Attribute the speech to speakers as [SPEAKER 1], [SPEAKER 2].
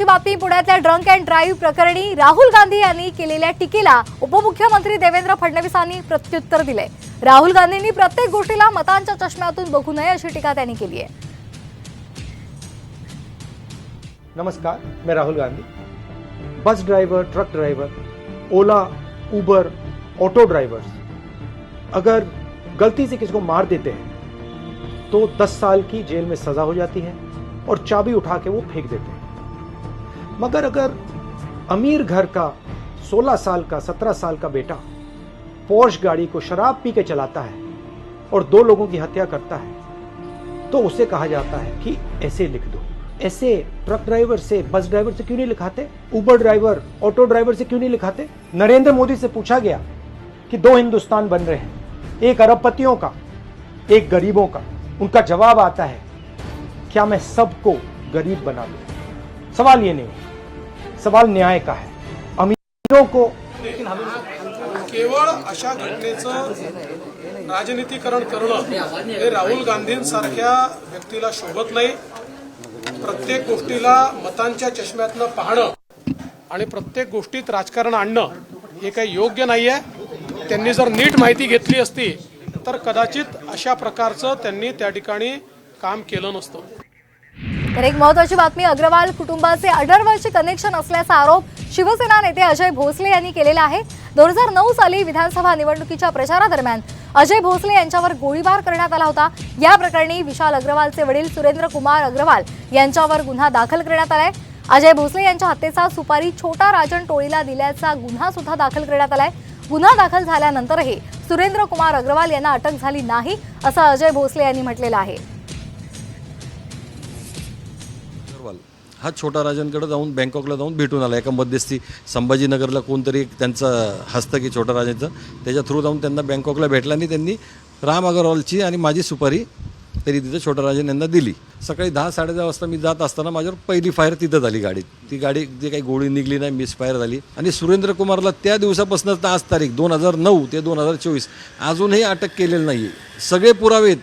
[SPEAKER 1] महत्वाची बातमी पुण्यातल्या ड्रंक अँड ड्राईव्ह प्रकरणी राहुल गांधी यांनी केलेल्या टीकेला उपमुख्यमंत्री देवेंद्र फडणवीसांनी प्रत्युत्तर दिले राहुल गांधींनी प्रत्येक गोष्टीला मतांच्या चष्म्यातून बघू नये अशी टीका त्यांनी केली आहे.
[SPEAKER 2] नमस्कार, मैं Rahul Gandhi. Bus driver truck driver Ola, Uber auto drivers अगर गलती से किसी को मार देते हैं तो 10 साल की जेल में सजा हो जाती है और चाबी उठा के वो फेंक देते हैं। मगर अगर अमीर घर का 16 साल का 17 साल का बेटा पोर्श गाड़ी को शराब पी के चलाता है और दो लोगों की हत्या करता है तो उसे कहा जाता है कि ऐसे लिख दो। ऐसे ट्रक ड्राइवर से बस ड्राइवर से क्यों नहीं लिखाते? उबर ड्राइवर ऑटो ड्राइवर से क्यों नहीं लिखाते? नरेंद्र मोदी से पूछा गया कि दो हिंदुस्तान बन रहे हैं, एक अरबपतियों का, एक गरीबों का। उनका जवाब आता है, क्या मैं सबको गरीब बना दूँ? सवाल ये नहीं सवाल न्याय का है? अमीरों को
[SPEAKER 3] केवळ अशा घटनेचं राजनीतीकरण करणं हे राहुल गांधींसारख्या व्यक्तीला शोभत नाही. प्रत्येक गोष्टीला मतांच्या चष्म्यातनं पाहणं आणि प्रत्येक गोष्टीत राजकारण आणणं हे काही योग्य नाही आहे त्यांनी जर नीट माहिती घेतली असती तर कदाचित अशा प्रकारचं त्यांनी त्या ठिकाणी काम केलं नसतं.
[SPEAKER 1] तर एक महत्वाची बातमी अग्रवाल कुटुंबाचे अडरवर्षी कनेक्शन असल्याचा आरोप शिवसेना नेते अजय भोसले यांनी केलेला आहे. दोन हजार नऊ साली विधानसभा निवडणुकीच्या प्रचारादरम्यान अजय भोसले यांच्यावर गोळीबार करण्यात आला होता. या प्रकरणी विशाल अग्रवालचे वडील सुरेंद्र कुमार अग्रवाल यांच्यावर गुन्हा दाखल करण्यात आलाय. अजय भोसले यांच्या हत्येचा सुपारी छोटा राजन टोळीला दिल्याचा गुन्हा सुद्धा दाखल करण्यात आलाय. गुन्हा दाखल झाल्यानंतरही सुरेंद्र कुमार अग्रवाल यांना अटक झाली नाही असं अजय भोसले यांनी म्हटलेलं आहे.
[SPEAKER 4] हा छोटा राजांकडे जाऊन बँकॉकला जाऊन भेटून आला. एका मध्यस्थी संभाजीनगरला कोणतरी एक त्यांचं की छोटा राजांचं त्याच्या थ्रू जाऊन त्यांना बँकॉकला भेटला आणि त्यांनी राम अगरवालची आणि माझी सुपारी तरी तिथं छोटा राजन यांना दिली. सकाळी दहा साडे दहा वाजता मी जात असताना माझ्यावर पहिली फायर तिथं झाली गाडीत. ती गाडी जे काही गोळी निघली नाही मिसफायर झाली. आणि सुरेंद्र कुमारला त्या दिवसापासून आज तारीख दोन हजार नऊ ते दोन हजार चोवीस अजूनही अटक केलेली नाही सगळे पुरावेत